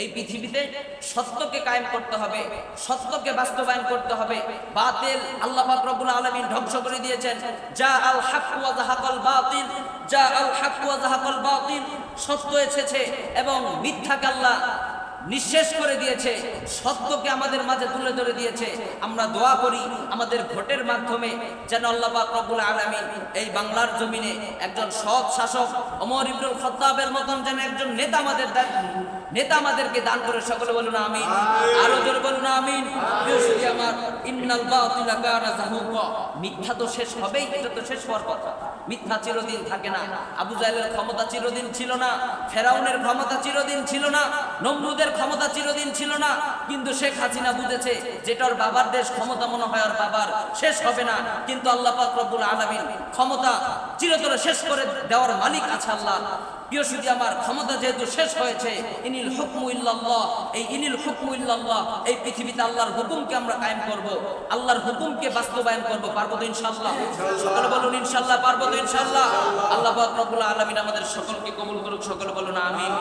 এই পৃথিবীতে সত্যকে কায়েম করতে হবে, সত্যকে বাস্তবায়ন করতে হবে। বাতিল আল্লাহ রব্বুল আলমিন ধ্বংস করে দিয়েছেন। যা আল হক ওয়া যাহাকাল বাতিল, যা আল হক ওয়া যাহাকাল বাতিল। সত্য এসেছে এবং মিথ্যা আল্লাহ নিঃশেষ করে দিয়েছে। সত্যকে আমাদের মাঝে তুলে ধরে দিয়েছে। আমরা দোয়া করি আমাদের ভোটের মাধ্যমে যেন আল্লাহ পাক রব্বুল আলামিন এই বাংলার জমিনে একজন সৎ শাসক অমর ইবনুল খাত্তাবের মতন যেন একজন নেতা আমাদের নেতা আমাদেরকে দান করে। সকলে বলুন আমিন। আরও জোরে বলুন আমিন। আমার ইন্নাল মিথ্যা তো শেষ হবেই এটা তো শেষ হওয়ার কথা। মিথ্যা চিরদিন থাকে না। আবু জাহেলের ক্ষমতা চিরদিন ছিল না, ফেরাউনের ক্ষমতা চিরদিন ছিল না, নমরুদের ক্ষমতা চিরদিন ছিল না। কিন্তু শেখ হাসিনা বুঝেছে যেটা ওর বাবার দেশ ক্ষমতা মনে হয় আর বাবার শেষ হবে না। কিন্তু আল্লাহ পাক রব্বুল আলামিন ক্ষমতা চিরতরে শেষ করে দেওয়ার মালিক আছে আল্লাহ। প্রিয় সুদী আমার ক্ষমতা যেহেতু শেষ হয়েছে, ইনিল হুকমু ইল্লাল্লাহ, এই ইনিল হুকমু ইল্লাল্লাহ, এই পৃথিবীতে আল্লাহর হুকুমকে আমরা কায়েম করব, আল্লাহর হুকুমকে বাস্তবায়ন করব, পারব তো ইনশাআল্লাহ? সকলে বলুন, ইনশাআল্লাহ পারব তো ইনশাআল্লাহ? আল্লাহ পাক রব্বুল আলামিন আমাদের সকলকে কবুল করুক, সকলে বলুন, আমিন।